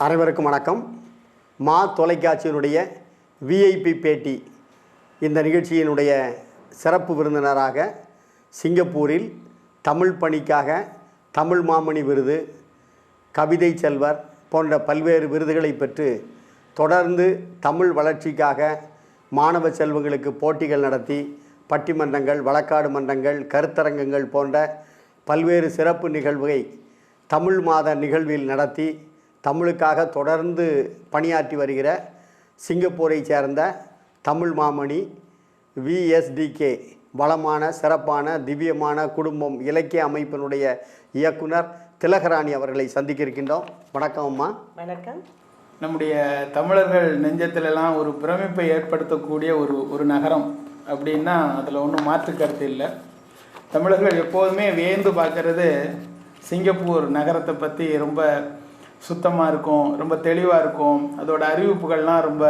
அனைவருக்கும் வணக்கம். மா தொலைக்காட்சியினுடைய விஐபி பேட்டி இந்த நிகழ்ச்சியினுடைய சிறப்பு விருந்தினராக சிங்கப்பூரில் தமிழ் பணிக்காக தமிழ் மாமணி விருது கவிதை செல்வர் போன்ற பல்வேறு விருதுகளை பெற்று தொடர்ந்து தமிழ் வளர்ச்சிக்காக மாணவ செல்வங்களுக்கு போட்டிகள் நடத்தி பட்டிமன்றங்கள் வழக்காடு மன்றங்கள் கருத்தரங்கங்கள் போன்ற பல்வேறு சிறப்பு நிகழ்வுகளை தமிழ் மாத நிகழ்வில் நடத்தி தமிழுக்காக தொடர்ந்து பணியாற்றி வருகிற சிங்கப்பூரை சேர்ந்த தமிழ் மாமணி விஎஸ்டிகே வளமான சிறப்பான திவ்யமான குடும்பம் இலக்கிய அமைப்பினுடைய இயக்குனர் திலகராணி அவர்களை சந்திக்க இருக்கின்றோம் வணக்கம் அம்மா. வணக்கம். நம்முடைய தமிழர்கள் நெஞ்சத்திலெல்லாம் ஒரு பிரமிப்பை ஏற்படுத்தக்கூடிய ஒரு ஒரு நகரம் அப்படின்னா அதில் ஒன்றும் மாற்று கருத்து இல்லை. தமிழர்கள் எப்போதுமே வியந்து பார்க்கறது சிங்கப்பூர் நகரத்தை பற்றி ரொம்ப சுத்தமாக இருக்கும் ரொம்ப தெளிவாக இருக்கும் அதோட அறிவிப்புகள்லாம் ரொம்ப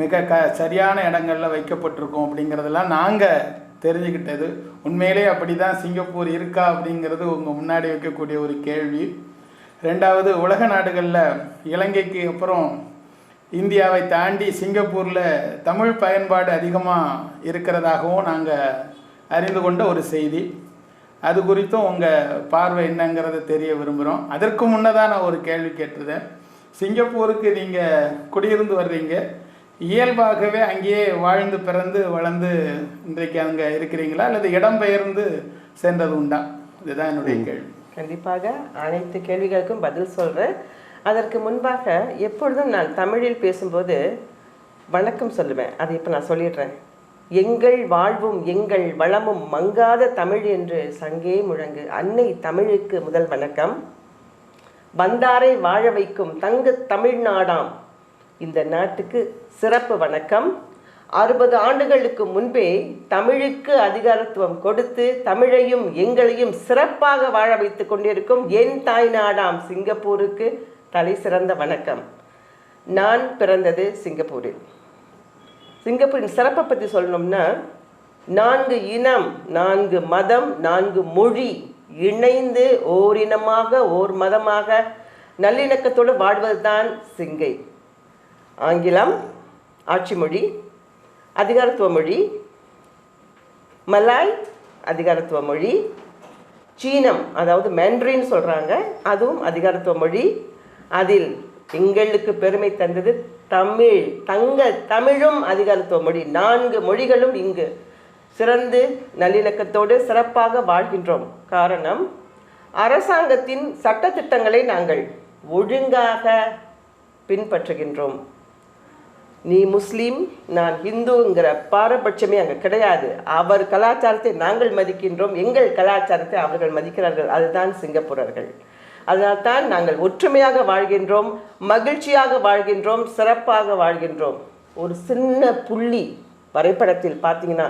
மிக க சரியான இடங்களில் வைக்கப்பட்டிருக்கும் அப்படிங்கிறதெல்லாம் நாங்கள் தெரிஞ்சுக்கிட்டது. உண்மையிலே அப்படி தான் சிங்கப்பூர் இருக்கா அப்படிங்கிறது உங்கள் முன்னாடி வைக்கக்கூடிய ஒரு கேள்வி. ரெண்டாவது உலக நாடுகளில் இலங்கைக்கு அப்புறம் இந்தியாவை தாண்டி சிங்கப்பூரில் தமிழ் பயன்பாடு அதிகமாக இருக்கிறதாகவும் நாங்கள் அறிந்து கொண்ட ஒரு செய்தி. அது குறித்தும் உங்கள் பார்வை என்னங்கிறத தெரிய விரும்புகிறோம் அதற்கு முன்னதாக நான் ஒரு கேள்வி கேட்டிருந்தேன். சிங்கப்பூருக்கு நீங்கள் குடியிருந்து வர்றீங்க. இயல்பாகவே அங்கேயே வாழ்ந்து பிறந்து வளர்ந்து இன்றைக்கு அங்கே இருக்கிறீங்களா? அல்லது இடம்பெயர்ந்து சென்றது உண்டா? இதுதான் என்னுடைய கேள்வி. கண்டிப்பாக அனைத்து கேள்விகளுக்கும் பதில் சொல்கிறேன் அதற்கு முன்பாக எப்பொழுதும் நான் தமிழில் பேசும்போது வணக்கம் சொல்லுவேன். அதை இப்போ நான் சொல்லிடுறேன். எங்கள் வாழ்வும் எங்கள் வளமும் மங்காத தமிழ் என்று சங்கே முழங்கு. அன்னை தமிழுக்கு முதல் வணக்கம். வந்தாரை வாழ வைக்கும் தங்கு தமிழ்நாடாம் இந்த நாட்டுக்கு சிறப்பு வணக்கம். அறுபது ஆண்டுகளுக்கு முன்பே தமிழுக்கு அதிகாரத்துவம் கொடுத்து தமிழையும் எங்களையும் சிறப்பாக வாழ வைத்துக் கொண்டிருக்கும் என் தாய் நாடாம் சிங்கப்பூருக்கு தலை சிறந்த வணக்கம். நான் பிறந்தது சிங்கப்பூரில். சிங்கப்பூரின் சிறப்பை பற்றி சொல்லணும்னா நான்கு இனம் நான்கு மதம் நான்கு மொழி இணைந்து ஓரினமாக ஓர் மதமாக நல்லிணக்கத்தோடு வாழ்வதுதான் சிங்கை. ஆங்கிலம் ஆட்சி மொழி அதிகாரத்துவ மொழி மலாய் அதிகாரத்துவ மொழி சீனம் அதாவது மேண்ட்ரின்னு சொல்கிறாங்க அதுவும் அதிகாரத்துவ மொழி அதில் எங்களுக்கு பெருமை தந்தது தமிழ் தங்க தமிழும் அதிகாரத்துவ மொழி. நான்கு மொழிகளும் இங்கு சிறந்து நல்லிணக்கத்தோடு சிறப்பாக வாழ்கின்றோம். காரணம் அரசாங்கத்தின் சட்டத்திட்டங்களை நாங்கள் ஒழுங்காக பின்பற்றுகின்றோம். நீ முஸ்லீம் நான் ஹிந்துங்கிற பாரபட்சமே அங்கே கிடையாது. அவர் கலாச்சாரத்தை நாங்கள் மதிக்கின்றோம். எங்கள் கலாச்சாரத்தை அவர்கள் மதிக்கிறார்கள். அதுதான் சிங்கப்பூரர்கள். அதனால்தான் நாங்கள் ஒற்றுமையாக வாழ்கின்றோம் மகிழ்ச்சியாக வாழ்கின்றோம் சிறப்பாக வாழ்கின்றோம். ஒரு சின்ன புள்ளி வரைபடத்தில் பார்த்தீங்கன்னா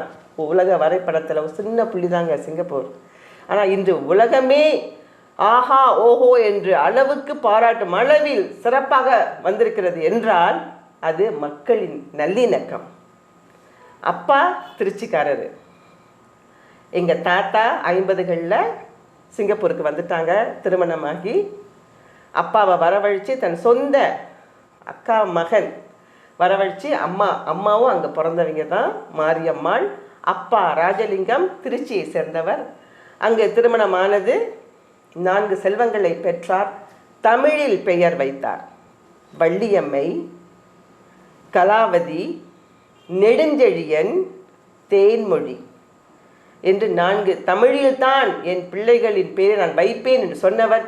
உலக வரைபடத்தில் ஒரு சின்ன புள்ளி தாங்க சிங்கப்பூர். ஆனால் இன்று உலகமே ஆஹா ஓஹோ என்று அளவுக்கு பாராட்டும் அளவில் சிறப்பாக வந்திருக்கிறது என்றால் அது மக்களின் நல்லிணக்கம். அப்பா திருச்சிக்காரரு. எங்கள் தாத்தா ஐம்பதுகளில் சிங்கப்பூருக்கு வந்துட்டாங்க திருமணமாகி அப்பாவை வரவழைச்சி தன் சொந்த அக்கா மகன் வரவழைச்சு அம்மா அம்மாவும் அங்கே பிறந்தவங்க தான் மாரியம்மாள் அப்பா ராஜலிங்கம் திருச்சியை சேர்ந்தவர். அங்கே திருமணமானது நான்கு செல்வங்களை பெற்றார் தமிழில் பெயர் வைத்தார். வள்ளியம்மை கலாவதி நெடுஞ்செழியன் தேன்மொழி. என்று நான்கு தமிழில்தான் என் பிள்ளைகளின் பேரை நான் வைப்பேன் என்று சொன்னவர்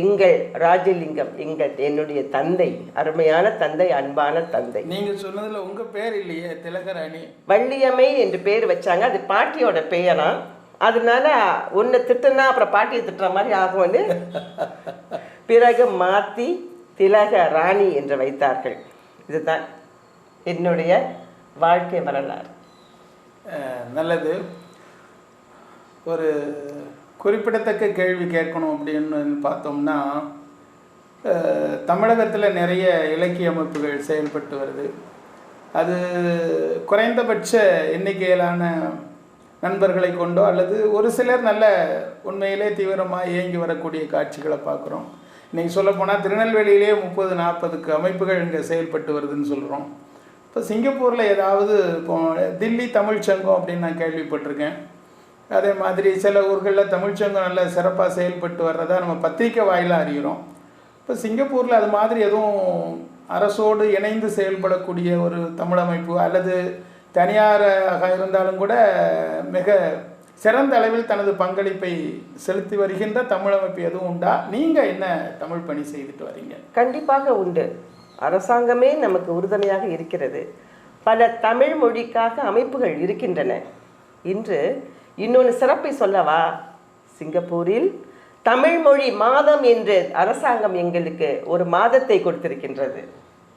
எங்கள் ராஜலிங்கம் எங்கள் என்னுடைய தந்தை அருமையான தந்தை அன்பான தந்தை. நீங்க சொன்னதுல உங்க பேர் இல்லையே திலகராணி. வள்ளியம்மை என்று பேர் வச்சாங்க. அது பாட்டியோட பெயரா? அதனால ஒன்று திட்டுனா அப்புறம் பாட்டியை திட்டுற மாதிரி ஆகும்னு. பிறகு மாற்றி திலக ராணி என்று வைத்தார்கள். இதுதான் என்னுடைய வாழ்க்கை வரலாறு. நல்லது. ஒரு குறிப்பிடத்தக்க கேள்வி கேட்கணும் அப்படின்னு பார்த்தோம்னா தமிழகத்தில் நிறைய இலக்கிய அமைப்புகள் செயல்பட்டு வருது. அது குறைந்தபட்ச எண்ணிக்கையிலான நண்பர்களை கொண்டோ அல்லது ஒரு சிலர் நல்ல உண்மையிலே தீவிரமாக இயங்கி வரக்கூடிய காட்சிகளை பார்க்குறோம். இன்றைக்கி சொல்லப்போனால் திருநெல்வேலியிலே முப்பது நாற்பதுக்கு அமைப்புகள் இங்கே செயல்பட்டு வருதுன்னு சொல்கிறோம் இப்போ சிங்கப்பூரில் ஏதாவது இப்போ தில்லி தமிழ்ச்சங்கம் அப்படின்னு நான் கேள்விப்பட்டிருக்கேன். அதே மாதிரி சில ஊர்களில் தமிழ்ச்சங்கம் நல்ல சிறப்பாக செயல்பட்டு வர்றதா நம்ம பத்திரிக்கை வாயிலாக அறிகிறோம் இப்போ சிங்கப்பூரில் அது மாதிரி எதுவும் அரசோடு இணைந்து செயல்படக்கூடிய ஒரு தமிழமைப்பு அல்லது தனியாராக இருந்தாலும் கூட மிக சிறந்த அளவில் தனது பங்களிப்பை செலுத்தி வருகின்ற தமிழமைப்பு எதுவும் உண்டா? நீங்கள் என்ன தமிழ் பணி செய்துட்டு வரீங்க? கண்டிப்பாக உண்டு. அரசாங்கமே நமக்கு உறுதுணையாக இருக்கிறது. பல தமிழ் மொழிக்காக அமைப்புகள் இருக்கின்றன. இன்று இன்னொன்று சிறப்பை சொல்லவா? சிங்கப்பூரில் தமிழ் மொழி மாதம் என்று அரசாங்கம் எங்களுக்கு ஒரு மாதத்தை கொடுத்திருக்கின்றது.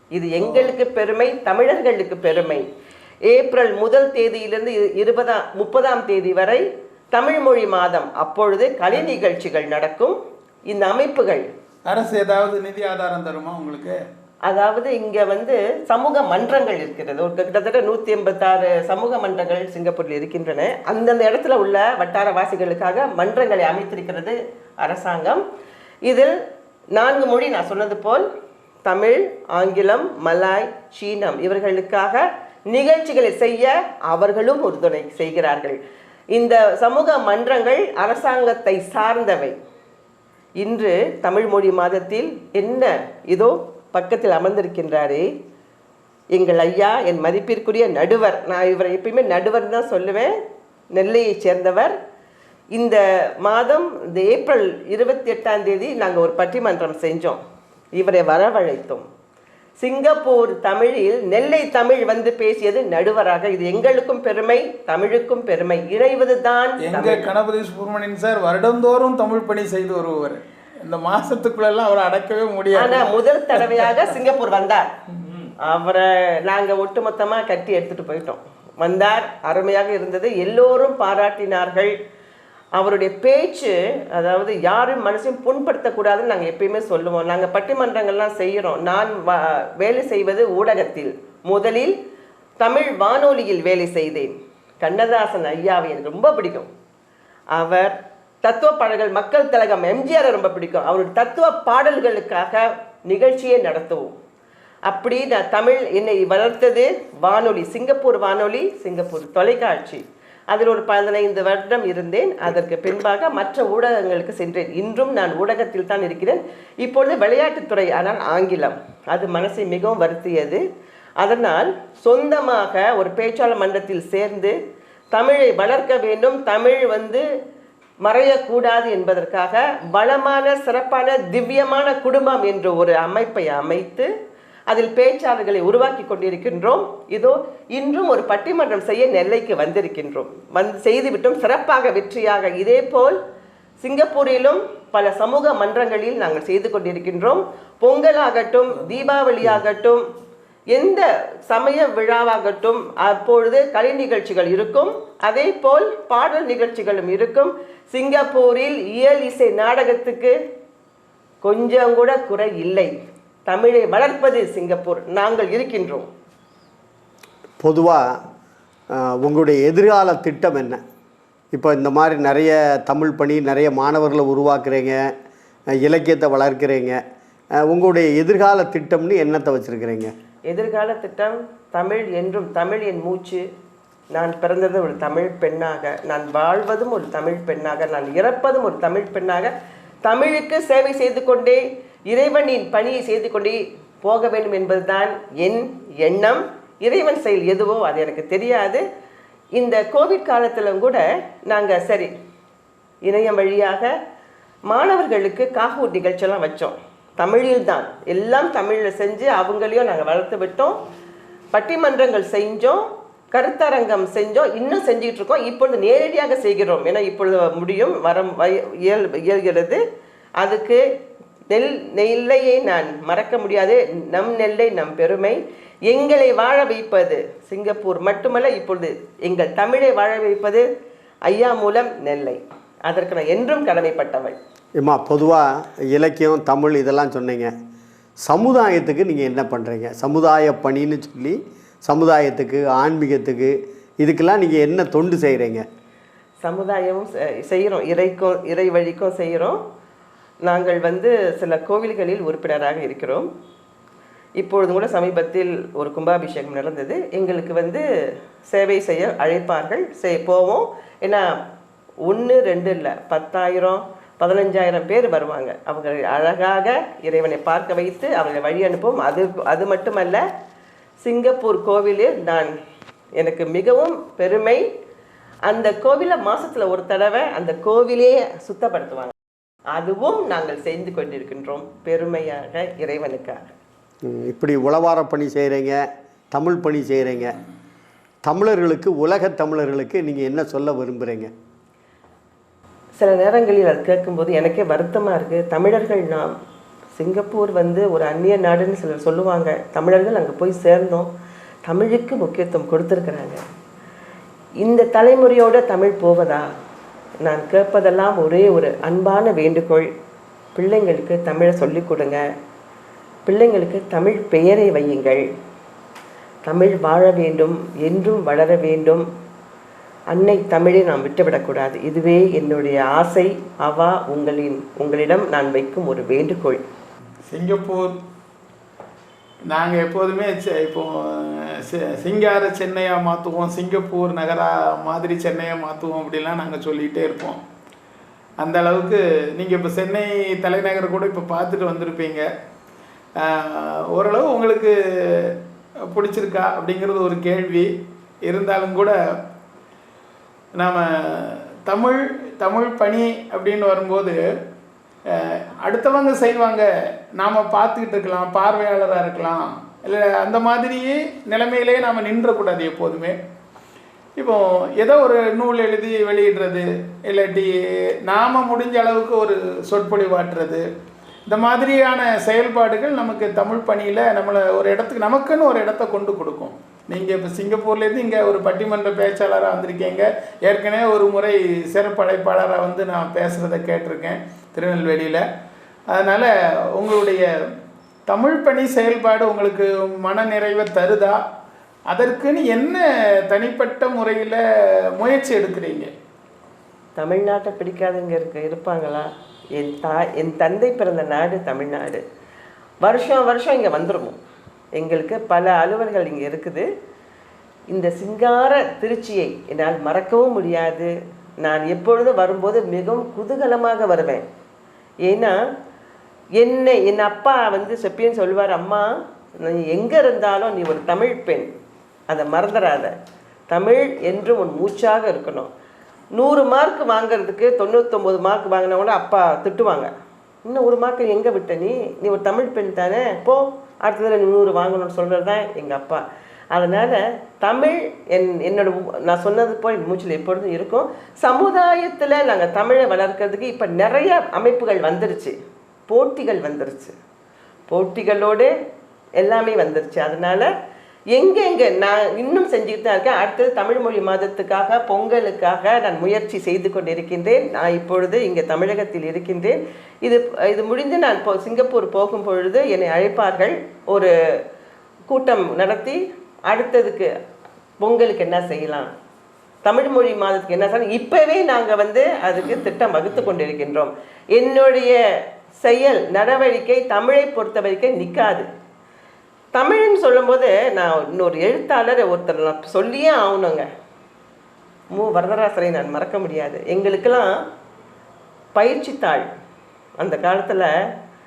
இது எங்களுக்கு பெருமை தமிழர்களுக்கு பெருமை. ஏப்ரல் முதல் தேதியிலிருந்து இரு- இருபதாம் முப்பதாம் தேதி வரை தமிழ் மொழி மாதம். அப்பொழுது கலை நிகழ்ச்சிகள் நடக்கும். இந்த அமைப்புகள். அரசு ஏதாவது நிதி ஆதாரம் தருமா உங்களுக்கு? அதாவது இங்கே வந்து சமூக மன்றங்கள் இருக்கிறது. ஒரு கிட்டத்தட்ட நூற்றி எண்பத்தாறு சமூக மன்றங்கள் சிங்கப்பூரில் இருக்கின்றன. அந்தந்த இடத்துல உள்ள வட்டாரவாசிகளுக்காக மன்றங்களை அமைத்திருக்கிறது அரசாங்கம். இதில் நான்கு மொழி நான் சொன்னது போல் தமிழ் ஆங்கிலம் மலாய் சீனம் இவர்களுக்காக நிகழ்ச்சிகளை செய்ய அவர்களும் உறுதுணை செய்கிறார்கள். இந்த சமூக மன்றங்கள் அரசாங்கத்தை சார்ந்தவை. இன்று தமிழ் மொழி மாதத்தில் என்ன இதோ பக்கத்தில் அமர்ந்திருக்கின்றாரே. எங்கள் ஐயா என் மதிப்பிற்குரிய நடுவர். நான் இவரை எப்பயுமே நடுவர் தான் சொல்லுவேன். நெல்லையைச் சேர்ந்தவர். இந்த மாதம் இந்த ஏப்ரல் இருபத்தி எட்டாம் தேதி நாங்கள் ஒரு பட்டிமன்றம் செஞ்சோம். இவரை வரவழைத்தோம். சிங்கப்பூர் தமிழில் நெல்லை தமிழ் வந்து பேசியது நடுவராக. இது எங்களுக்கும் பெருமை தமிழுக்கும் பெருமை. இணைவது தான் கணபதி சுப்பிரமணியன் சார் வருடந்தோறும் தமிழ் பணி செய்து வருவார் இந்த மாசத்துக்குள்ளெல்லாம் அவரை அடக்கவே முடியாது. ஆனா முதல் தடவையாக சிங்கப்பூர் வந்தார். அவரை நாங்க ஒட்டுமொத்தமா கட்டி எடுத்துட்டு போயிட்டோம். வந்தார் அருமையாக இருந்தது. எல்லோரும் பாராட்டினார்கள். அவருடைய பேச்சு அதாவது யாரும் மனசையும் புண்படுத்தக்கூடாதுன்னு நாங்கள் எப்பயுமே சொல்லுவோம். நாங்கள் பட்டிமன்றங்கள்லாம் செய்கிறோம் நான் வேலை செய்வது ஊடகத்தில். முதலில் தமிழ் வானொலியில் வேலை செய்தேன். கண்ணதாசன் ஐயாவை எனக்கு ரொம்ப பிடிக்கும். அவர் தத்துவ பாடல்கள் மக்கள் தலகம் எம்ஜிஆர் ரொம்ப பிடிக்கும். அவருடைய தத்துவ பாடல்களுக்காக நிகழ்ச்சியை நடத்துவோம். அப்படி நான் தமிழ் என்னை வளர்த்தது வானொலி சிங்கப்பூர் வானொலி சிங்கப்பூர் தொலைக்காட்சி. அதில் ஒரு பதினைந்து வருடம் இருந்தேன். அதற்கு பின்பாக மற்ற ஊடகங்களுக்கு சென்றேன். இன்றும் நான் ஊடகத்தில் தான் இருக்கிறேன். இப்பொழுது விளையாட்டுத்துறை ஆனால் ஆங்கிலம். அது மனசை மிகவும் வருத்தியது. அதனால் சொந்தமாக ஒரு பேச்சாளர் மன்றத்தில் சேர்ந்து தமிழை வளர்க்க வேண்டும். தமிழ் வந்து மறையக்கூடாது என்பதற்காக வளமான சிறப்பான திவ்யமான குடும்பம் என்ற ஒரு அமைப்பை அமைத்து அதில் பேச்சாளர்களை உருவாக்கி கொண்டிருக்கின்றோம். இதோ இன்றும் ஒரு பட்டிமன்றம் செய்ய நெல்லைக்கு வந்திருக்கின்றோம். வந்து செய்துவிட்டோம். சிறப்பாக வெற்றியாக இதேபோல் சிங்கப்பூரிலும் பல சமூக மன்றங்களில் நாங்கள் செய்து கொண்டிருக்கின்றோம். பொங்கலாகட்டும் தீபாவளியாகட்டும் எந்த சமய விழாவாகட்டும் அப்பொழுது கலை நிகழ்ச்சிகள் இருக்கும். அதே போல் பாடல் நிகழ்ச்சிகளும் இருக்கும். சிங்கப்பூரில் இயல் இசை நாடகத்துக்கு கொஞ்சம் கூட குறை இல்லை. தமிழை வளர்ப்பது சிங்கப்பூர். நாங்கள் இருக்கின்றோம். பொதுவாக உங்களுடைய எதிர்கால திட்டம் என்ன? இப்போ இந்த மாதிரி நிறைய தமிழ் பணி நிறைய மாணவர்களை உருவாக்குறீங்க இலக்கியத்தை வளர்க்குறீங்க. உங்களுடைய எதிர்கால திட்டம்னு என்னத்தை வச்சுருக்கிறீங்க? எதிர்கால திட்டம் தமிழ் என்றும் தமிழ் என் மூச்சு. நான் பிறந்தது ஒரு தமிழ் பெண்ணாக. நான் வாழ்வதும் ஒரு தமிழ் பெண்ணாக. நான் இறப்பதும் ஒரு தமிழ் பெண்ணாக. தமிழுக்கு சேவை செய்து கொண்டே இறைவனின் பணியை செய்து கொண்டே போக வேண்டும் என்பதுதான் என் எண்ணம். இறைவன் செயல் எதுவோ அது எனக்கு தெரியாது. இந்த கோவிட் காலத்திலும் கூட நாங்கள் சரி இணையம் வழியாக மாணவர்களுக்கு காகூர் நிகழ்ச்சியெல்லாம் வச்சோம். தமிழில் தான். எல்லாம் தமிழில் செஞ்சு அவங்களையும் நாங்கள் வளர்த்து விட்டோம். பட்டிமன்றங்கள் செஞ்சோம். கருத்தரங்கம் செஞ்சோம். இன்னும் செஞ்சுக்கிட்டு இருக்கோம். இப்பொழுது நேரடியாக செய்கிறோம். ஏன்னா இப்பொழுது முடியும். வரம் வய- இயல் இயல்கிறது. அதுக்கு நெல் நெல்லையை நான் மறக்க முடியாது. நம் நெல்லை நம் பெருமை. எங்களை வாழ வைப்பது சிங்கப்பூர் மட்டுமல்ல இப்பொழுது எங்கள் தமிழை வாழ வைப்பது ஐயா மூலம் நெல்லை. அதற்கு நான் என்றும் கடமைப்பட்டவள். ஏம்மா பொதுவாக இலக்கியம் தமிழ் இதெல்லாம் சொன்னீங்க. சமுதாயத்துக்கு நீங்கள் என்ன பண்ணுறீங்க சமுதாய பணின்னு சொல்லி சமுதாயத்துக்கு ஆன்மீகத்துக்கு இதுக்கெல்லாம் நீங்கள் என்ன தொண்டு செய்கிறீங்க சமுதாயமும் செய்கிறோம் இறைக்கும் இறை வழிக்கும் செய்கிறோம் நாங்கள் வந்து சில கோவில்களில் உறுப்பினராக இருக்கிறோம். இப்பொழுது கூட சமீபத்தில் ஒரு கும்பாபிஷேகம் நடந்தது. எங்களுக்கு வந்து சேவை செய்ய அழைப்பார்கள். செய் போவோம். ஏன்னா ஒன்று ரெண்டு இல்லை. பத்தாயிரம் பதினஞ்சாயிரம் பேர் வருவாங்க. அவங்களை அழகாக இறைவனை பார்க்க வைத்து அவர்களை வழி அனுப்புவோம் அது அது மட்டுமல்ல சிங்கப்பூர் கோவிலில் நான் எனக்கு மிகவும் பெருமை. அந்த கோவிலை மாதத்தில் ஒரு தடவை அந்த கோவிலே சுத்தப்படுத்துவாங்க. அதுவும் நாங்கள் செய்து கொண்டிருக்கின்றோம். பெருமையாக இறைவனுக்காக. இப்படி உளவார பணி செய்கிறீங்க தமிழ் பணி செய்கிறீங்க தமிழர்களுக்கு உலகத் தமிழர்களுக்கு நீங்கள் என்ன சொல்ல விரும்புகிறீங்க சில நேரங்களில் அது கேட்கும்போது எனக்கே வருத்தமாக இருக்குது தமிழர்கள் நாம் சிங்கப்பூர் வந்து ஒரு அந்நிய நாடுன்னு சிலர் சொல்லுவாங்க. தமிழர்கள் அங்கே போய் சேர்ந்தோம். தமிழுக்கு முக்கியத்துவம் கொடுத்துருக்குறாங்க. இந்த தலைமுறையோட தமிழ் போவதா? நான் கேட்பதெல்லாம் ஒரே ஒரு அன்பான வேண்டுகோள். பிள்ளைங்களுக்கு தமிழை சொல்லிக் கொடுங்க. பிள்ளைங்களுக்கு தமிழ் பெயரை வையுங்கள். தமிழ் வாழ வேண்டும் என்றும் வளர வேண்டும். அன்னை தமிழை நாம் விட்டுவிடக்கூடாது. இதுவே என்னுடைய ஆசை. அவா உங்களின் உங்களிடம் நான் வைக்கும் ஒரு வேண்டுகோள். சிங்கப்பூர் நாங்கள் எப்போதுமே இப்போ சி- சிங்கார சென்னையாக மாற்றுவோம் சிங்கப்பூர் நகரா மாதிரி சென்னையாக மாற்றுவோம் அப்படிலாம் நாங்கள் சொல்லிகிட்டே இருப்போம். அந்த அளவுக்கு நீங்கள் இப்போ சென்னை தலைநகர் கூட இப்போ பார்த்துட்டு வந்திருப்பீங்க. ஓரளவு உங்களுக்கு பிடிச்சிருக்கா அப்படிங்கிறது ஒரு கேள்வி. இருந்தாலும் கூட நாம் தமிழ் தமிழ் பணி அப்படின்னு வரும்போது அடுத்தவங்க செய்வாங்க. நாம் பார்த்துக்கிட்டு இருக்கலாம் பார்வையாளராக இருக்கலாம். இல்லை அந்த மாதிரியே நிலைமையிலே நாம் நின்றக்கூடாது எப்போதுமே. இப்போ ஏதோ ஒரு நூல் எழுதி வெளியிடுறது இல்லாட்டி நாம் முடிஞ்ச அளவுக்கு ஒரு சொற்பொழிவாட்டுறது இந்த மாதிரியான செயல்பாடுகள் நமக்கு தமிழ் பணியில் நம்மளை ஒரு இடத்துக்கு நமக்குன்னு ஒரு இடத்த கொண்டு கொடுக்கும். நீங்கள் இப்போ சிங்கப்பூர்லேருந்து இங்கே ஒரு பட்டிமன்ற பேச்சாளராக வந்திருக்கீங்க. ஏற்கனவே ஒரு முறை சிறப்படைப்பாளராக வந்து நான் பேசுகிறத கேட்டிருக்கேன் திருநெல்வேலியில். அதனால் உங்களுடைய தமிழ் பணி செயல்பாடு உங்களுக்கு மன நிறைவை தருதா? அதற்குன்னு என்ன தனிப்பட்ட முறையில் முயற்சி எடுக்கிறீங்க? தமிழ்நாட்டை பிடிக்காதவங்க இருக்க இருப்பாங்களா? என் தா என் தந்தை பிறந்த நாடு தமிழ்நாடு. வருஷம் வருஷம் இங்கே வந்துடுவோம் எங்களுக்கு பல அலுவல்கள் இங்கே இருக்குது. இந்த சிங்கார திருச்சியை என்னால் மறக்கவும் முடியாது. நான் எப்பொழுதும் வரும்போது மிகவும் குதூகலமாக வருவேன். ஏன்னா என்னை என் அப்பா வந்து செப்பின்னு சொல்லுவார் அம்மா நீ எங்கே இருந்தாலும் நீ ஒரு தமிழ் பெண். அதை மறந்துடாத. தமிழ் என்றும் உன் மூச்சாக இருக்கணும். நூறு மார்க் வாங்குறதுக்கு தொண்ணூத்தொம்பது மார்க் வாங்கினா கூட அப்பா திட்டுவாங்க. இன்னும் ஒரு மார்க் எங்கே விட்ட நீ? நீ ஒரு தமிழ் பெண் தானே? போ அடுத்ததில் தடவை நூறு வாங்கணும்னு சொல்கிறது தான் எங்கள் அப்பா. அதனால் தமிழ் என் என்னோட நான் சொன்னது போல் மூச்சில் எப்பொழுதும் இருக்கும். சமுதாயத்தில் நாங்கள் தமிழை வளர்க்கறதுக்கு இப்போ நிறைய அமைப்புகள் வந்துருச்சு. போட்டிகள் வந்துருச்சு. போட்டிகளோடு எல்லாமே வந்துருச்சு. அதனால் எங்கெங்கே நான் இன்னும் செஞ்சுக்கிட்டு தான் இருக்கேன். அடுத்தது தமிழ் மொழி மாதத்துக்காக பொங்கலுக்காக நான் முயற்சி செய்து கொண்டிருக்கின்றேன். நான் இப்பொழுது இங்கே தமிழகத்தில் இருக்கின்றேன். இது இது முடிந்து நான் போ சிங்கப்பூர் போகும் பொழுது என்னை அழைப்பார்கள். ஒரு கூட்டம் நடத்தி அடுத்ததுக்கு பொங்கலுக்கு என்ன செய்யலாம்? தமிழ் மொழி மாதத்துக்கு என்ன செய்யலாம்? இப்போவே நாங்கள் வந்து அதுக்கு திட்டம் வகுத்து கொண்டிருக்கின்றோம். என்னுடைய செயல் நடவடிக்கை தமிழை பொறுத்த வரைக்கும் நிற்காது தமிழ்னு சொல்லும்போது நான் இன்னொரு எழுத்தாளர் ஒருத்தர் நான் சொல்லியே ஆகணுங்க. மு. வரதராசரை நான் மறக்க முடியாது. எங்களுக்கெல்லாம் பயிற்சித்தாள் அந்த காலத்தில்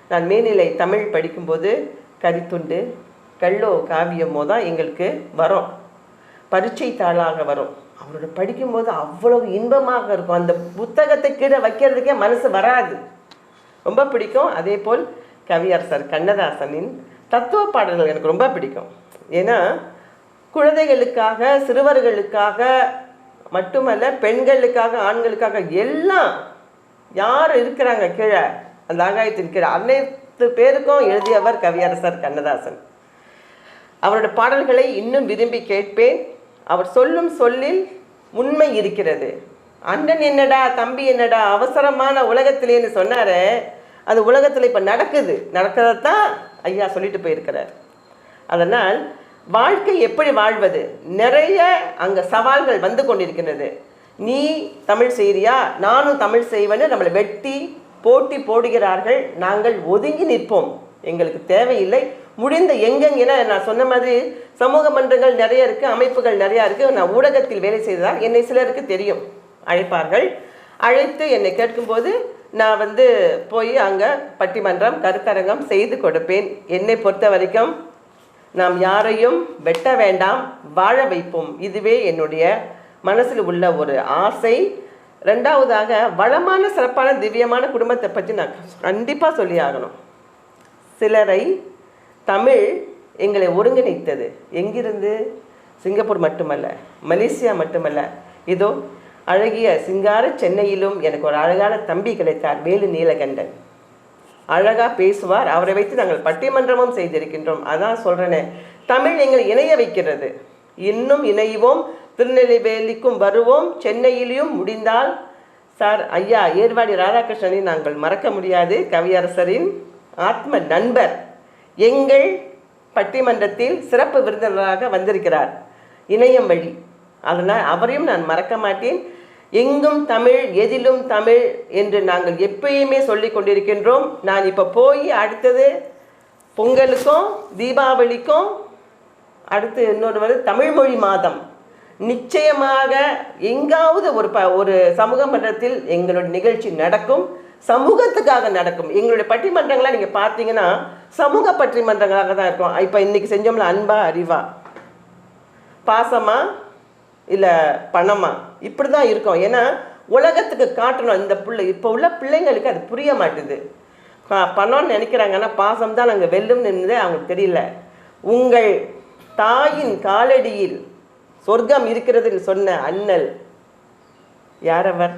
நான் மேல்நிலை தமிழ் படிக்கும்போது கரித்துண்டு கல்லோ காவியமோ தான் எங்களுக்கு வரும். பரீட்சை தாளாக வரும். அவரோட படிக்கும்போது அவ்வளவு இன்பமாக இருக்கும். அந்த புத்தகத்தை கீழே வைக்கிறதுக்கே மனசு வராது. ரொம்ப பிடிக்கும். அதே போல் கவியரசர் கண்ணதாசனின் தத்துவ பாடல்கள் எனக்கு ரொம்ப பிடிக்கும். ஏன்னா குழந்தைகளுக்காக சிறுவர்களுக்காக மட்டுமல்ல பெண்களுக்காக ஆண்களுக்காக எல்லாம் யார் இருக்கிறாங்க கீழே? அந்த ஆகாயத்தின் கீழே அனைத்து பேருக்கும் எழுதியவர் கவியரசர் கண்ணதாசன். அவரோட பாடல்களை இன்னும் விரும்பி கேட்பேன். அவர் சொல்லும் சொல்லில் உண்மை இருக்கிறது. அண்ணன் என்னடா தம்பி என்னடா அவசரமான உலகத்திலேன்னு சொன்னாரே அது உலகத்தில் இப்போ நடக்குது. நடக்கிறதான் ஐயா சொல்லிட்டு போயிருக்கிறார். அதனால் வாழ்க்கை எப்படி வாழ்வது? நிறைய அங்கே சவால்கள் வந்து கொண்டிருக்கின்றது நீ தமிழ் செய்கிறியா நானும் தமிழ் செய்வேன்னு நம்மளை வெட்டி போட்டி போடுகிறார்கள். நாங்கள் ஒதுங்கி நிற்போம். எங்களுக்கு தேவையில்லை. முடிந்த எங்கெங்கன்னா நான் சொன்ன மாதிரி சமூக மன்றங்கள் நிறைய இருக்குது அமைப்புகள் நிறையா இருக்குது நான் ஊடகத்தில் வேலை செய்ததால் என்னை சிலருக்கு தெரியும். அழைப்பார்கள். அழைத்து என்னை கேட்கும்போது நான் வந்து போய் அங்கே பட்டிமன்றம் கருத்தரங்கம் செய்து கொடுப்பேன். என்னை பொறுத்த வரைக்கும் நாம் யாரையும் வெட்ட வேண்டாம் வாழ வைப்போம். இதுவே என்னுடைய மனசில் உள்ள ஒரு ஆசை. ரெண்டாவதாக வளமான சிறப்பான திவ்யமான குடும்பத்தை பற்றி நான் கண்டிப்பாக சொல்லி ஆகணும். சிலரை தமிழ் எங்களை ஒருங்கிணைத்தது. எங்கிருந்து? சிங்கப்பூர் மட்டுமல்ல மலேசியா மட்டுமல்ல. இதோ அழகிய சிங்கார சென்னையிலும் எனக்கு ஒரு அழகான தம்பி கிடைத்தார் வேலு நீலகண்டன். அழகாக பேசுவார் அவரை வைத்து நாங்கள் பட்டிமன்றமும் செய்திருக்கின்றோம். அதான் சொல்கிறேனே தமிழ் எங்கள் இணைய வைக்கிறது. இன்னும் இணைவோம் திருநெல்வேலிக்கும் வருவோம் சென்னையிலையும் முடிந்தால். சார் ஐயா ஏர்வாடி ராதாகிருஷ்ணனை நாங்கள் மறக்க முடியாது. கவியரசரின் ஆத்ம நண்பர் எங்கள் பட்டிமன்றத்தில் சிறப்பு விருந்தினராக வந்திருக்கிறார். இணையம் வழி. அதனால் அவரையும் நான் மறக்க மாட்டேன். எங்கும் தமிழ் எதிலும் தமிழ் என்று நாங்கள் எப்பயுமே சொல்லி கொண்டிருக்கின்றோம். நான் இப்போ போய் அடுத்தது பொங்கலுக்கும் தீபாவளிக்கும் அடுத்து இன்னொரு வந்து தமிழ்மொழி மாதம். நிச்சயமாக எங்காவது ஒரு ப ஒரு சமூக மன்றத்தில் எங்களுடைய நிகழ்ச்சி நடக்கும். சமூகத்துக்காக நடக்கும். எங்களுடைய பட்டிமன்றங்களாக நீங்கள் பார்த்தீங்கன்னா சமூக பட்டிமன்றங்களாக தான் இருக்கும். இப்போ இன்றைக்கி செஞ்சோம்ல அன்பா அறிவா பாசமாக இல்லை பணமா? இப்படி தான் இருக்கும். ஏன்னா உலகத்துக்கு காட்டணும் இந்த பிள்ளை. இப்போ உள்ள பிள்ளைங்களுக்கு அது புரிய மாட்டுது. ப- பணம்னு நினைக்கிறாங்கன்னா பாசம் தான் நாங்கள் வெல்லும் நின்றதே அவங்களுக்கு தெரியல. உங்கள் தாயின் காலடியில் சொர்க்கம் இருக்கிறது சொன்ன அண்ணல் யார் அவர்?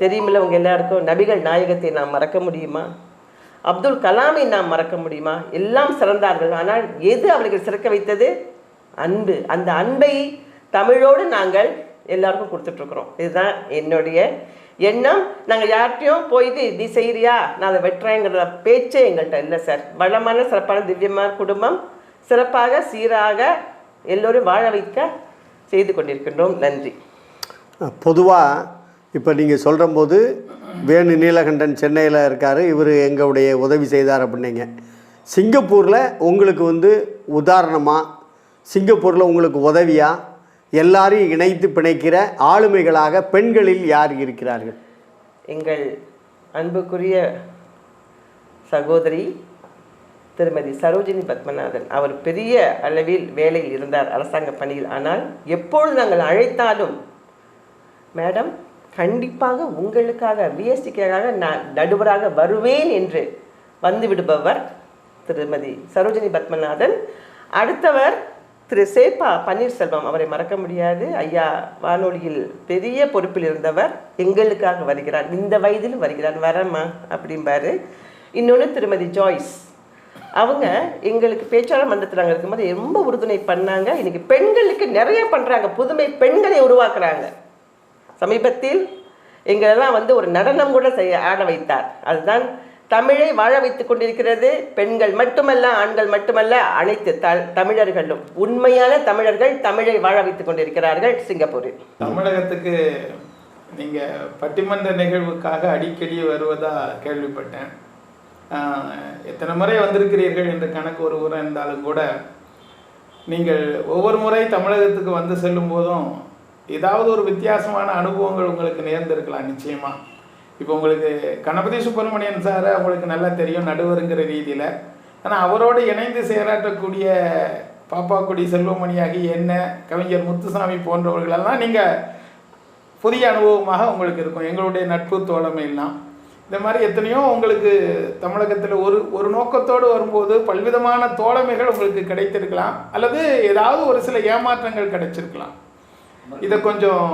தெரியுமில்ல உங்க எல்லாருக்கும்? நபிகள் நாயகத்தை நாம் மறக்க முடியுமா? அப்துல் கலாமை நாம் மறக்க முடியுமா? எல்லாம் சிறந்தார்கள். ஆனால் எது அவர்கள் சிறக்க வைத்தது? அன்பு. அந்த அன்பை தமிழோடு நாங்கள் எல்லாருக்கும் கொடுத்துட்ருக்குறோம். இதுதான் என்னுடைய எண்ணம். நாங்கள் யார்கிட்டையும் போயிட்டு இது செய்கிறியா நான் அதை வெட்டுறேங்கிற பேச்சே எங்கள்கிட்ட இல்லை சார். வளமான சிறப்பான திவ்யமான குடும்பம். சிறப்பாக சீராக எல்லோரும் வாழ வைக்க செய்து கொண்டிருக்கின்றோம். நன்றி. பொதுவாக இப்போ நீங்கள் சொல்கிறம்போது வேணு நீலகண்டன் சென்னையில் இருக்கார். இவர் எங்களுடைய உதவி செய்தார் அப்படின்னீங்க. சிங்கப்பூரில் உங்களுக்கு வந்து உதாரணமாக சிங்கப்பூரில் உங்களுக்கு உதவியாக எல்லாரையும் இணைத்து பிணைக்கிற ஆளுமைகளாக பெண்களில் யார் இருக்கிறார்கள்? எங்கள் அன்புக்குரிய சகோதரி திருமதி சரோஜினி பத்மநாதன். அவர் பெரிய அளவில் வேலையில் இருந்தார் அரசாங்க பணியில். ஆனால் எப்பொழுது நாங்கள் அழைத்தாலும் மேடம் கண்டிப்பாக உங்களுக்காக பிஎஸ்டிக்காக நான் நடுவராக வருவேன் என்று வந்து விடுபவர் திருமதி சரோஜினி பத்மநாதன். அடுத்தவர் திரு சேப்பா பன்னீர்செல்வம் அவரை மறக்க முடியாது. ஐயா வானொலியில் பெரிய பொறுப்பில் இருந்தவர் எங்களுக்காக வருகிறார். இந்த வயதிலும் வருகிறார். வரமா அப்படிம்பாரு. இன்னொன்று திருமதி ஜாய்ஸ். அவங்க எங்களுக்கு பேச்சாளர் மன்றத்தில் நாங்கள் இருக்கும்போது ரொம்ப உறுதுணை பண்ணாங்க. இன்னைக்கு பெண்களுக்கு நிறைய பண்ணுறாங்க புதுமை பெண்களை உருவாக்குறாங்க. சமீபத்தில் எங்களெல்லாம் வந்து ஒரு நடனம் கூட செய்ய ஆட வைத்தார். அதுதான் தமிழை வாழ வைத்துக் கொண்டிருக்கிறது. பெண்கள் மட்டுமல்ல ஆண்கள் மட்டுமல்ல அனைத்து த தமிழர்களும். உண்மையான தமிழர்கள் தமிழை வாழ வைத்துக் கொண்டிருக்கிறார்கள் சிங்கப்பூரில். தமிழகத்துக்கு நீங்க பட்டிமன்ற நிகழ்வுக்காக அடிக்கடி வருவதா கேள்விப்பட்டேன். எத்தனை முறை வந்திருக்கிறீர்கள் என்ற கணக்கு ஒரு முறை இருந்தாலும் கூட நீங்கள் ஒவ்வொரு முறை தமிழகத்துக்கு வந்து செல்லும் போதும் ஏதாவது ஒரு வித்தியாசமான அனுபவங்கள் உங்களுக்கு நேர்ந்திருக்கலாம் நிச்சயமா. இப்போ உங்களுக்கு கணபதி சுப்பிரமணியன் சார் உங்களுக்கு நல்லா தெரியும் நடுவருங்கிற ரீதியில். ஆனால் அவரோடு இணைந்து செயலாற்றக்கூடிய பாப்பாக்குடி செல்வமணியாகி என்ன கவிஞர் முத்துசாமி போன்றவர்களெல்லாம் நீங்கள் புதிய அனுபவமாக உங்களுக்கு இருக்கும். எங்களுடைய நட்பு தோழமையெல்லாம் இந்த மாதிரி எத்தனையோ உங்களுக்கு தமிழகத்தில் ஒரு ஒரு நோக்கத்தோடு வரும்போது பல்விதமான தோழமைகள் உங்களுக்கு கிடைத்திருக்கலாம். அல்லது ஏதாவது ஒரு சில ஏமாற்றங்கள் கிடைச்சிருக்கலாம். இதை கொஞ்சம்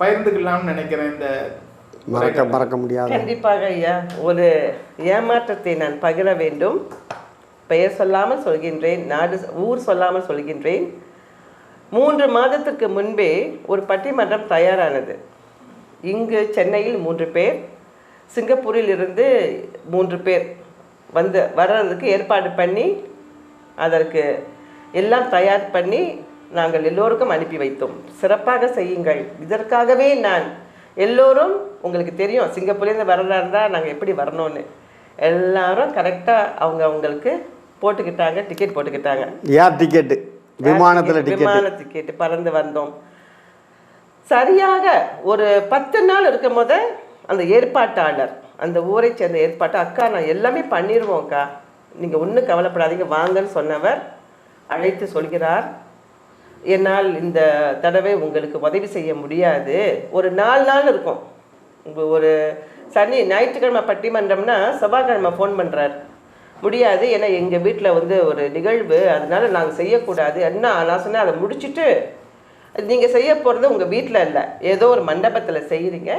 பகிர்ந்துக்கலாம்னு நினைக்கிறேன் இந்த மறக்க மறக்க முடியாது. கண்டிப்பாக ஐயா. ஒரு ஏமாற்றத்தை நான் பகிர வேண்டும். பெயர் சொல்லாமல் சொல்கின்றேன் நாடு ஊர் சொல்லாமல் சொல்கின்றேன். மூன்று மாதத்துக்கு முன்பே ஒரு பட்டிமன்றம் தயாரானது. இங்கு சென்னையில் மூன்று பேர் சிங்கப்பூரில் இருந்து மூன்று பேர் வந்து வர்றதுக்கு ஏற்பாடு பண்ணி அதற்கு எல்லாம் தயார் பண்ணி நாங்கள் எல்லோருக்கும் அனுப்பி வைத்தோம். சிறப்பாக செய்யுங்கள். இதற்காகவே நான் எல்லோரும் உங்களுக்கு தெரியும் சிங்கப்பூர்லேருந்து வரதா இருந்தால் நாங்கள் எப்படி வரணும்னு. எல்லாரும் கரெக்டாக அவங்க அவங்களுக்கு போட்டுக்கிட்டாங்க டிக்கெட் போட்டுக்கிட்டாங்க. ஏர் டிக்கெட்டு விமானத்தில் டிக்கெட்டு விமான டிக்கெட் பறந்து வந்தோம். சரியாக ஒரு பத்து நாள் இருக்கும் போது அந்த ஏற்பாட்டாளர் அந்த ஊரை சேர்ந்த ஏற்பாட்டு அக்கா நான் எல்லாமே பண்ணிடுவோம்க்கா நீங்கள் ஒன்றும் கவலைப்படாதீங்க வாங்கன்னு சொன்னவர் அழைத்து சொல்கிறார். என்னால் இந்த தடவை உங்களுக்கு உதவி செய்ய முடியாது. ஒரு நாலு நாள் இருக்கும். ஒரு சனி ஞாயிற்றுக்கிழமை பட்டிமன்றம்னா செவ்வாய்க்கிழமை ஃபோன் பண்ணுறார் முடியாது. ஏன்னா எங்கள் வீட்டில் வந்து ஒரு நிகழ்வு. அதனால நாங்கள் செய்யக்கூடாது. என்ன நான் சொன்னேன் அதை முடிச்சுட்டு நீங்கள் செய்ய போகிறது உங்கள் வீட்டில் இல்லை. ஏதோ ஒரு மண்டபத்தில் செய்கிறீங்க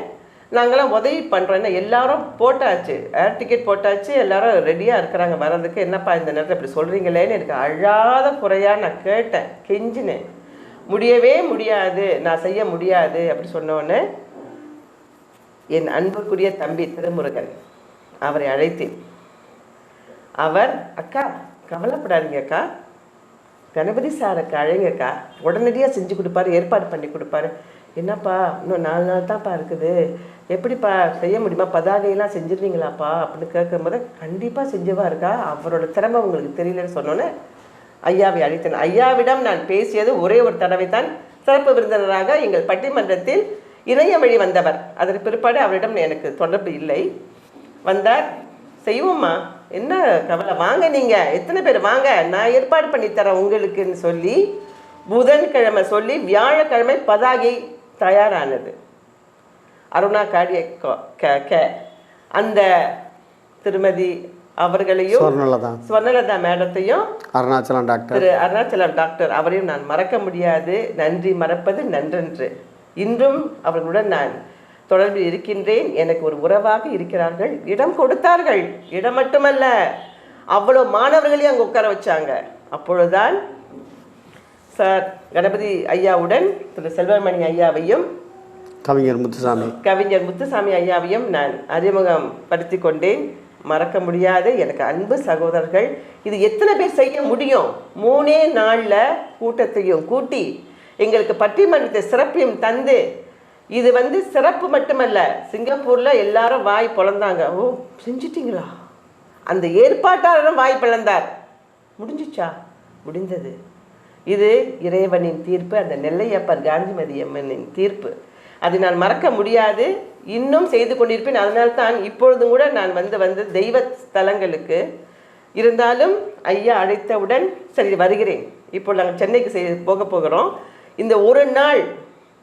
நாங்களாம் உதவி பண்ணுறோன்னா எல்லாரும் போட்டாச்சு. ஏர் டிக்கெட் போட்டாச்சு. எல்லாரும் ரெடியாக இருக்கிறாங்க. வர்றதுக்கு என்னப்பா இந்த நேரத்தில் இப்படி சொல்கிறீங்களேன்னு எனக்கு அழாத குறையாக நான் கேட்டேன். கெஞ்சினேன். முடியவே முடியாது. நான் செய்ய முடியாது அப்படி சொன்னோன்னே என் அன்புக்குரிய தம்பி திருமுருகன் அவரை அழைத்தேன். அவர் அக்கா கவலைப்படாதீங்க அக்கா. கணபதி சாருக்கு அழைங்கக்கா உடனடியாக செஞ்சு கொடுப்பாரு. ஏற்பாடு பண்ணி கொடுப்பாரு. என்னப்பா இன்னும் நாலு நாள் தான்ப்பா இருக்குது. எப்படிப்பா செய்ய முடியுமா? பதாகையெல்லாம் செஞ்சிருவீங்களாப்பா? அப்படின்னு கேட்கும்போது கண்டிப்பாக செஞ்சவா இருக்கா? அவரோட திறமை உங்களுக்கு தெரியலன்னு சொன்னோன்னே ஐயாவை அழைத்தேன். ஐயாவிடம் நான் பேசியது ஒரே ஒரு தடவை தான் சிறப்பு விருந்தினராக எங்கள் பட்டிமன்றத்தில் இணைய வழி வந்தவர். அதற்கு பிற்பாடு அவரிடம் எனக்கு தொடர்பு இல்லை. வந்தார். செய்வோம்மா. என்ன கவலை? வாங்க நீங்கள் எத்தனை பேர்? வாங்க. நான் ஏற்பாடு பண்ணி தரேன் உங்களுக்குன்னு சொல்லி புதன்கிழமை சொல்லி வியாழக்கிழமை பதாகை தயாரானது. அருணா காடிய அந்த திருமதி அவர்களையும் ஸ்வர்ணலதா. மேடத்தையும் அருணாச்சலம் டாக்டர். திரு அருணாச்சலம் டாக்டர் அவரையும் நான் மறக்க முடியாது. நன்றி மறப்பது நன்றன்று. இன்றும் அவர்களுடன் நான் தொடர்பில் இருக்கின்றேன். எனக்கு ஒரு உறவாக இருக்கிறார்கள். இடம் கொடுத்தார்கள். இடம் மட்டுமல்ல. அவ்வளோ மாணவர்களையும் அங்கே உட்கார வச்சாங்க. அப்பொழுதுதான் சார் கணபதி ஐயாவுடன் திரு செல்வமணி ஐயாவையும் கவிஞர் முத்துசாமி. கவிஞர் முத்துசாமி ஐயாவையும் நான் அறிமுகம் படுத்தி கொண்டேன் மறக்க முடியாத. எனக்கு அன்பு சகோதரர்கள். இது எத்தனை பேர் செய்ய முடியும்? மூணே நாளில் கூட்டத்தையும் கூட்டி எங்களுக்கு பட்டிமன்றத்தை சிறப்பையும் தந்து இது வந்து சிறப்பு மட்டுமல்ல. சிங்கப்பூரில் எல்லாரும் வாய் பொழந்தாங்க ஓ செஞ்சிட்டீங்களா? அந்த ஏற்பாட்டாளரும் வாய் பிளந்தார். முடிஞ்சிச்சா? முடிந்தது. இது இறைவனின் தீர்ப்பு அந்த நெல்லையப்பர் காந்திமதி அம்மனின் தீர்ப்பு. அதை நான் மறக்க முடியாது. இன்னும் செய்து கொண்டிருப்பேன். அதனால்தான் இப்பொழுதும் கூட நான் வந்து வந்து தெய்வ ஸ்தலங்களுக்கு இருந்தாலும் ஐயா அழைத்தவுடன் சரி வருகிறேன். இப்போ நாங்கள் சென்னைக்கு செய் போக போகிறோம். இந்த ஒரு நாள்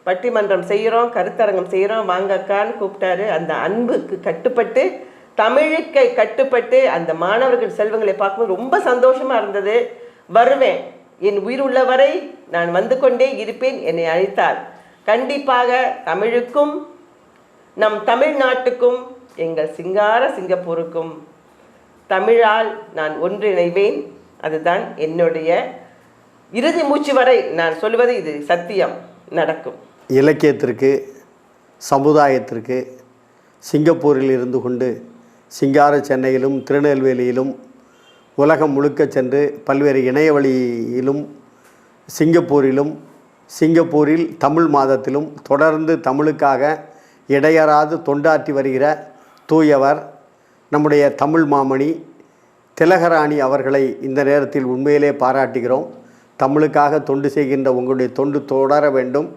பட்டிமன்றம் செய்கிறோம் கருத்தரங்கம் செய்கிறோம். வாங்கக்கான்னு கூப்பிட்டாரு. அந்த அன்புக்கு கட்டுப்பட்டு தமிழுக்கை கட்டுப்பட்டு அந்த மாணவர்கள் செல்வங்களை பார்க்கும்போது ரொம்ப சந்தோஷமாக இருந்தது. வருவேன். என் உயிர் உள்ளவரை நான் வந்து கொண்டே இருப்பேன் என்னை அழைத்தார். கண்டிப்பாக தமிழுக்கும் நம் தமிழ்நாட்டுக்கும் எங்கள் சிங்கார சிங்கப்பூருக்கும் தமிழால் நான் ஒன்றிணைவேன். அதுதான் என்னுடைய இறுதி மூச்சு வரை நான் சொல்வது இது சத்தியம் நடக்கும். இலக்கியத்திற்கு சமுதாயத்திற்கு சிங்கப்பூரில் இருந்து கொண்டு சிங்கார சென்னையிலும் திருநெல்வேலியிலும் உலகம் முழுக்க சென்று பல்வேறு இணைய வழியிலும் சிங்கப்பூரிலும் சிங்கப்பூரில் தமிழ் மாதத்திலும் தொடர்ந்து தமிழுக்காக இடையறாது தொண்டாற்றி வருகிற தூயவர் நம்முடைய தமிழ் மாமணி திலகராணி அவர்களை இந்த நேரத்தில் உண்மையிலே பாராட்டுகிறோம். தமிழுக்காக தொண்டு செய்கின்ற உங்களுடைய தொண்டு தொடர வேண்டும்.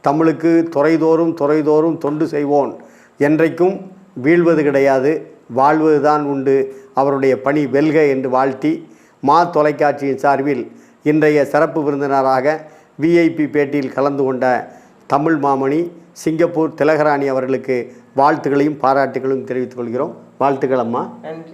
தமிழுக்கு துறைதோறும் துறைதோறும் தொண்டு செய்வோன் என்றைக்கும் வீழ்வது கிடையாது. வாழ்வதுதான் உண்டு. அவருடைய பணி வெல்க என்று வாழ்த்தி மா தொலைக்காட்சியின் சார்பில் இன்றைய சிறப்பு விருந்தினராக விஐபி பேட்டியில் கலந்து கொண்ட தமிழ் மாமணி சிங்கப்பூர் திலகராணி அவர்களுக்கு வாழ்த்துக்களையும் பாராட்டுகளையும் தெரிவித்துக் கொள்கிறோம். வாழ்த்துக்கள் அம்மா. நன்றி.